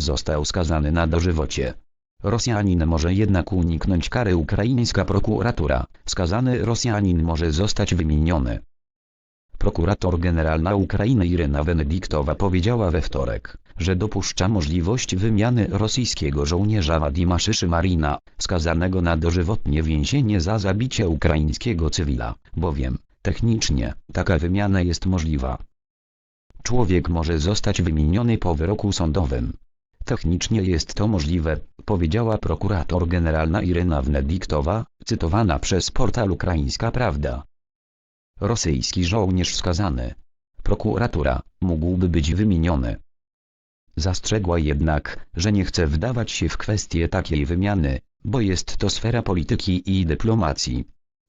został skazany na dożywocie. Rosjanin może jednak uniknąć kary ukraińska prokuratura, skazany Rosjanin może zostać wymieniony. Prokurator generalna Ukrainy Iryna Wenedyktowa powiedziała we wtorek, że dopuszcza możliwość wymiany rosyjskiego żołnierza Wadima Szyszymarina, skazanego na dożywotnie więzienie za zabicie ukraińskiego cywila, bowiem, technicznie, taka wymiana jest możliwa. Człowiek może zostać wymieniony po wyroku sądowym. Technicznie jest to możliwe, powiedziała prokurator generalna Iryna Wenedyktowa, cytowana przez portal Ukraińska Prawda. Rosyjski żołnierz skazany. Prokuratura, mógłby być wymieniony. Zastrzegła jednak, że nie chce wdawać się w kwestię takiej wymiany, bo jest to sfera polityki i dyplomacji.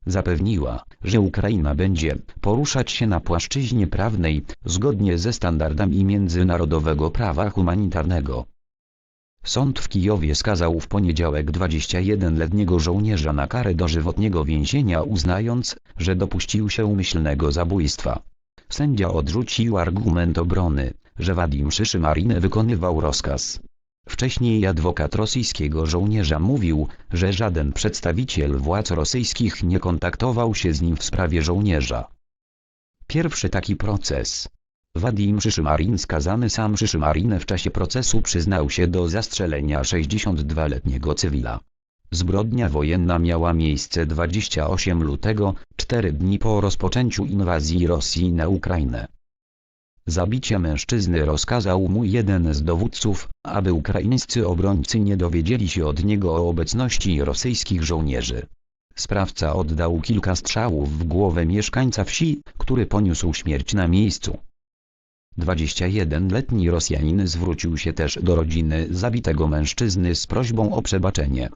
Zapewniła, że Ukraina będzie poruszać się na płaszczyźnie prawnej, zgodnie ze standardami międzynarodowego prawa humanitarnego. Sąd w Kijowie skazał w poniedziałek 21-letniego żołnierza na karę dożywotniego więzienia uznając, że dopuścił się umyślnego zabójstwa. Sędzia odrzucił argument obrony, że Wadim Szyszymarin wykonywał rozkaz. Wcześniej adwokat rosyjskiego żołnierza mówił, że żaden przedstawiciel władz rosyjskich nie kontaktował się z nim w sprawie żołnierza. Pierwszy taki proces. Wadim Szyszymarin skazany sam Szyszymarin w czasie procesu przyznał się do zastrzelenia 62-letniego cywila. Zbrodnia wojenna miała miejsce 28 lutego, 4 dni po rozpoczęciu inwazji Rosji na Ukrainę. Zabicie mężczyzny rozkazał mu jeden z dowódców, aby ukraińscy obrońcy nie dowiedzieli się od niego o obecności rosyjskich żołnierzy. Sprawca oddał kilka strzałów w głowę mieszkańca wsi, który poniósł śmierć na miejscu. 21-letni Rosjanin zwrócił się też do rodziny zabitego mężczyzny z prośbą o przebaczenie.